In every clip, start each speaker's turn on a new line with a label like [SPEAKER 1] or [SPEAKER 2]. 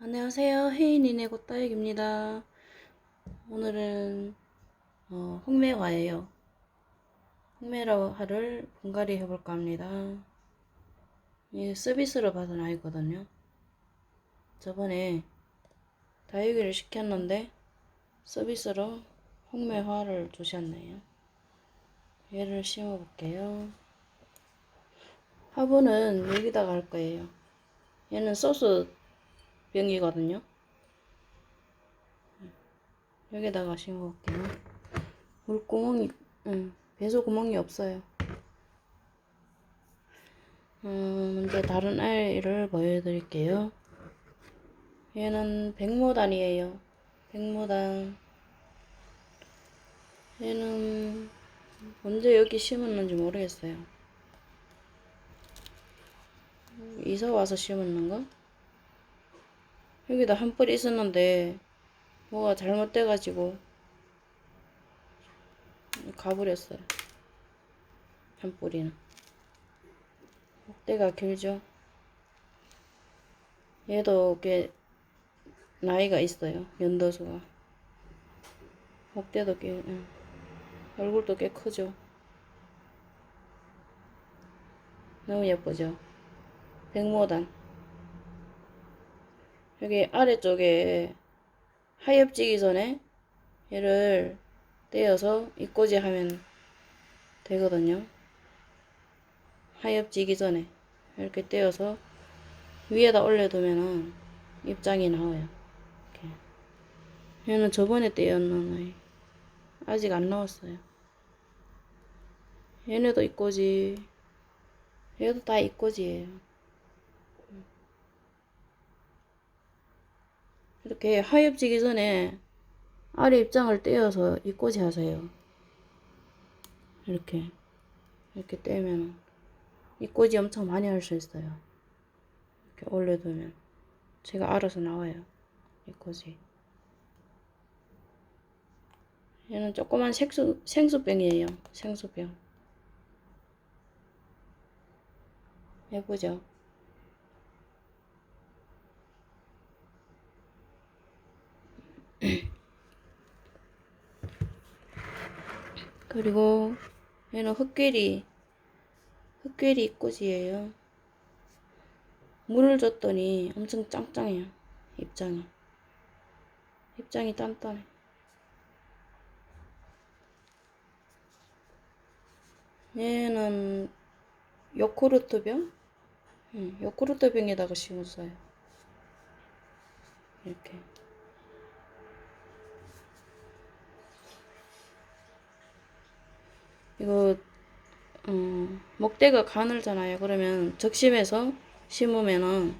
[SPEAKER 1] 안녕하세요. 혜인이네 꽃다육입니다. 오늘은 어, 홍매화예요. 홍매화를 분갈이 해볼까 합니다. 이게 서비스로 받은 아이거든요. 저번에 다육이를 시켰는데 서비스로 홍매화를 주셨네요. 얘를 심어볼게요. 화분은 여기다가 할 거예요. 얘는 소스 병이거든요. 여기다가 심어볼게요. 물구멍이, 응, 배수 구멍이 없어요. 음, 먼저 다른 아이를 보여드릴게요. 얘는 백모단이에요. 백모단. 얘는 언제 여기 심었는지 모르겠어요. 이사 와서 심었는가? 여기다 한 뿌리 있었는데 뭐가 잘못돼가지고 가버렸어요. 한 뿌리는. 목대가 길죠. 얘도 꽤 나이가 있어요. 연도수가. 목대도 꽤, 응. 얼굴도 꽤 크죠. 너무 예쁘죠. 백모단. 여기 아래쪽에 하엽지기 전에 얘를 떼어서 입꼬지 하면 되거든요. 하엽지기 전에 이렇게 떼어서 위에다 올려두면은 입장이 나와요. 이렇게. 얘는 저번에 떼었는 아이. 아직 안 나왔어요. 얘네도 입꼬지. 얘도 다 입꼬지예요. 이렇게 하엽 지기 전에 아래 입장을 떼어서 입꼬지 하세요. 이렇게 이렇게 떼면 입꼬지 엄청 많이 할 수 있어요. 이렇게 올려두면 제가 알아서 나와요. 입꼬지. 얘는 조그만 생수, 생수병이에요. 생수병. 예쁘죠? 그리고 얘는 흑괴리 흑괴리 꽃이에요. 물을 줬더니 엄청 짱짱해요. 입장이 입장이 단단해. 얘는 요코르트 병? 응, 요코르트 병에다가 심었어요. 이렇게. 이거 음, 목대가 가늘잖아요. 그러면 적심해서 심으면은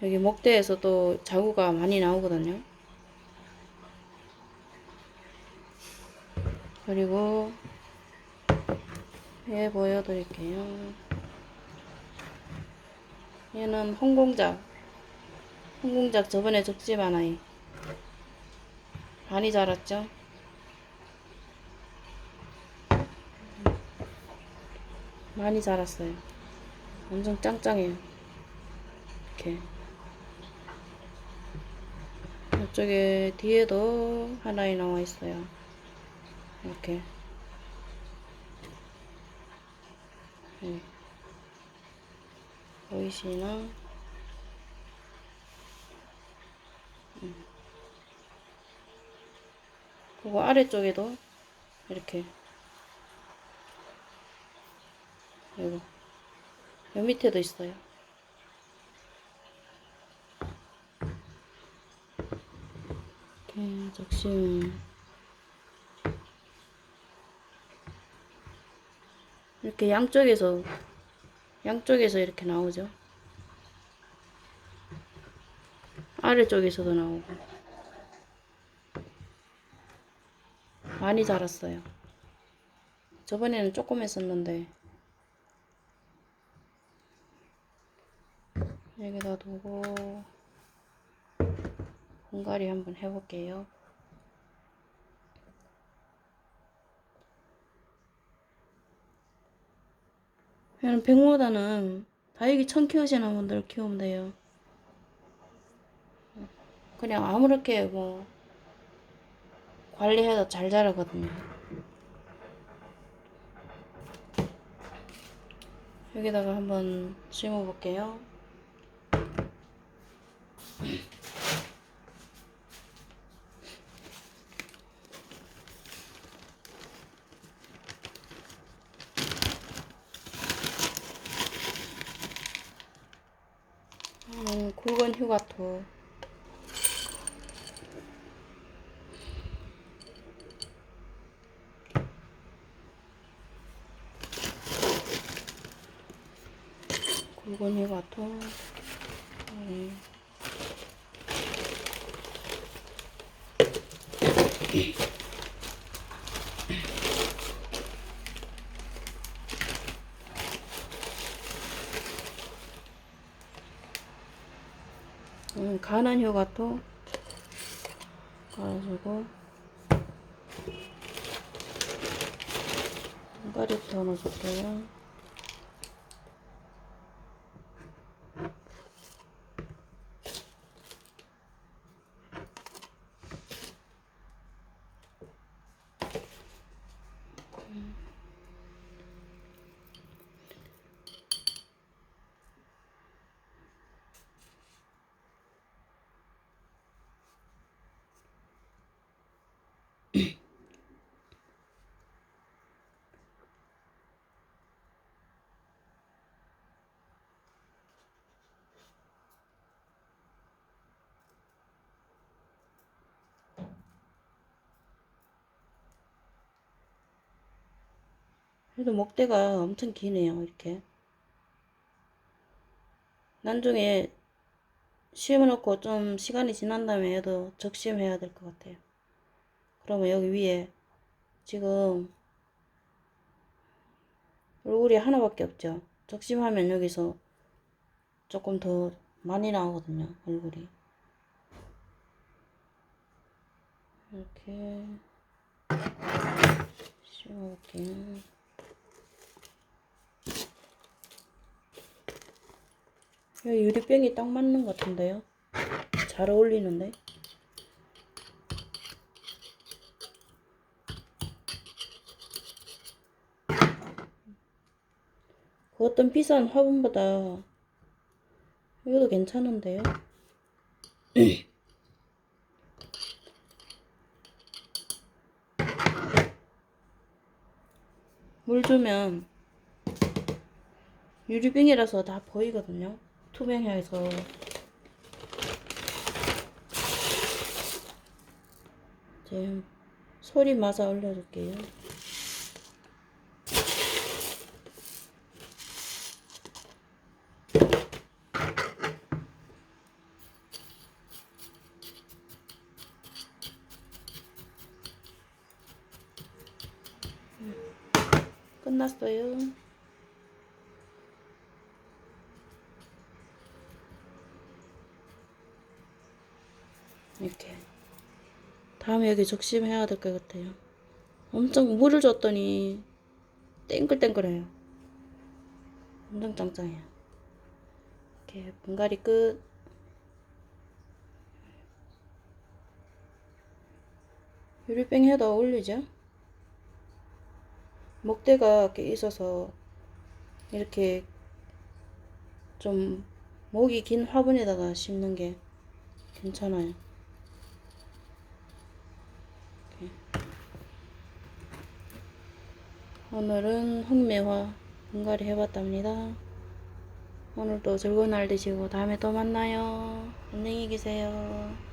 [SPEAKER 1] 여기 목대에서 또 자구가 많이 나오거든요. 그리고 얘 보여드릴게요. 얘는 홍공작. 홍공작 저번에 적지만 아이. 많이 자랐죠? 많이 자랐어요. 엄청 짱짱해요. 이렇게. 이쪽에 뒤에도 하나에 나와 있어요. 이렇게. 네. 보이시나? 음. 그리고 아래쪽에도 이렇게 이거 여 밑에도 있어요. 이렇게 적심 이렇게 양쪽에서 양쪽에서 이렇게 나오죠. 아래쪽에서도 나오고 많이 자랐어요. 저번에는 조금 했었는데 여기다 두고 분갈이 한번 해볼게요. 얘는 백모다는 다육이 천 키우시는 분들 키우면 돼요. 그냥 아무렇게 뭐 관리해도 잘 자라거든요. 여기다가 한번 심어 볼게요. 음, 굵은 휴가토. 굵은 휴가토. 음. 음, 가난 휴가토 깔아주고 가리부터 넣어줄게요. 그래도 목대가 엄청 기네요, 이렇게. 나중에 심어놓고 좀 시간이 지난 다음에 얘도 적심해야 될 것 같아요. 그러면 여기 위에 지금 얼굴이 하나밖에 없죠. 적심하면 여기서 조금 더 많이 나오거든요, 얼굴이. 이렇게 심어볼게요. 이 유리병이 딱 맞는 것 같은데요? 잘 어울리는데? 그 어떤 비싼 화분보다 이것도 괜찮은데요? 물 주면 유리병이라서 다 보이거든요. 투명해서 지금 소리 마사 올려줄게요. 끝났어요. 이렇게 다음에 여기 적심해야 될 것 같아요. 엄청 물을 줬더니 땡글땡글해요. 엄청 짱짱해요. 이렇게 분갈이 끝. 유리병 해도 어울리죠? 목대가 이렇게 있어서 이렇게 좀 목이 긴 화분에다가 심는 게 괜찮아요. 이렇게. 오늘은 흑매화 분갈이 해봤답니다. 오늘도 즐거운 날 되시고 다음에 또 만나요. 안녕히 계세요.